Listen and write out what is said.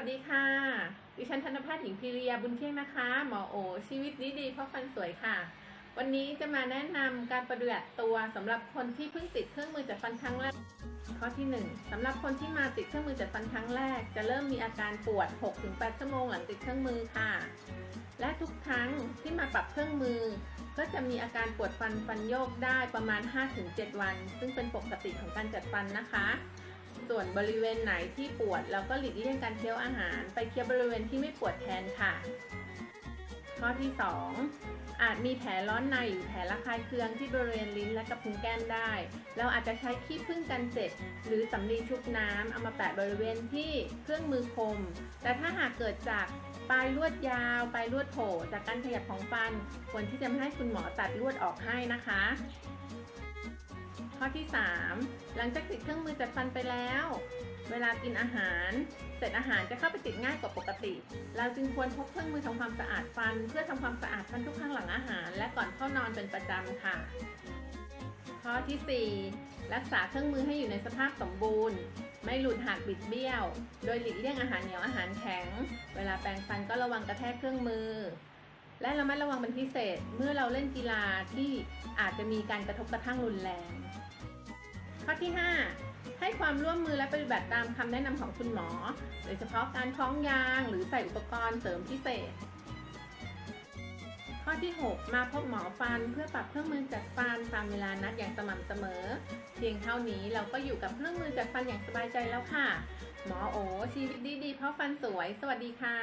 ัสดีค่ะ ดิฉันทันตแพทย์หญิงพีเรียบุญเที่ยงนะคะ หมอโอ ชีวิตดีดีเพราะฟันสวยค่ะ วันนี้จะมาแนะนำการประดับตัวสำหรับคนที่เพิ่งติดเครื่องมือจัดฟันครั้งแรก ข้อที่ 1สำหรับคนที่มาติดเครื่องมือจัดฟันครั้งแรก จะเริ่มมีอาการปวด 6-8 ชั่วโมงหลังติดเครื่องมือค่ะ และทุกครั้งที่มาปรับเครื่องมือ ก็จะมีอาการปวดฟันฟันโยกได้ประมาณ 5-7 วัน ซึ่งเป็นปกติของการจัดฟันนะคะ ส่วนบริเวณไหนที่ปวดเราก็หลีกเลี่ยงการเคี้ยวอาหาร ไปเคี้ยวบริเวณที่ไม่ปวดแทนค่ะ ข้อที่ 2 อาจมีแผลร้อนในหรือแผลระคายเคืองที่บริเวณลิ้นและกระพุ้งแก้มได้ เราอาจจะใช้ขี้ผึ้งกันเจ็บหรือสำลีชุบน้ำเอามาแปะบริเวณที่เครื่องมือคม แต่ถ้าหากเกิดจากปลายลวดยาว ปลายลวดโผล่จากการขยับของฟัน ควรที่จะให้คุณหมอตัดลวดออกให้นะคะ ข้อที่ 3 หลังจากติดเครื่องมือจัดฟันไปแล้ว เวลากินอาหารเศษอาหารจะเข้าไปติดง่ายกว่าปกติ เราจึงควรพกเครื่องมือทำความสะอาดฟัน เพื่อทำความสะอาดฟันทุกครั้งหลังอาหาร และก่อนเข้านอนเป็นประจำค่ะ ข้อที่ 4 รักษาเครื่องมือให้อยู่ในสภาพสมบูรณ์ ไม่หลุดหักบิดเบี้ยว โดยหลีกเลี่ยงอาหารเหนียวอาหารแข็ง เวลาแปรงฟันก็ระวังกระแทกเครื่องมือ และระมัดระวังเป็นพิเศษเมื่อเราเล่นกีฬาที่อาจจะมีการกระทบกระทั่งรุนแรง ข้อที่ 5 ให้ความร่วมมือและปฏิบัติตามคำแนะนำของคุณหมอ โดยเฉพาะการคล้องยางหรือใส่อุปกรณ์เสริมพิเศษ ข้อที่ 6 มาพบหมอฟันเพื่อปรับเครื่องมือจัดฟันตามเวลานัดอย่างสม่ำเสมอ เพียงเท่านี้เราก็อยู่กับเครื่องมือจัดฟันอย่างสบายใจแล้วค่ะ หมอโอชีวิตดีๆเพราะฟันสวย สวัสดีค่ะ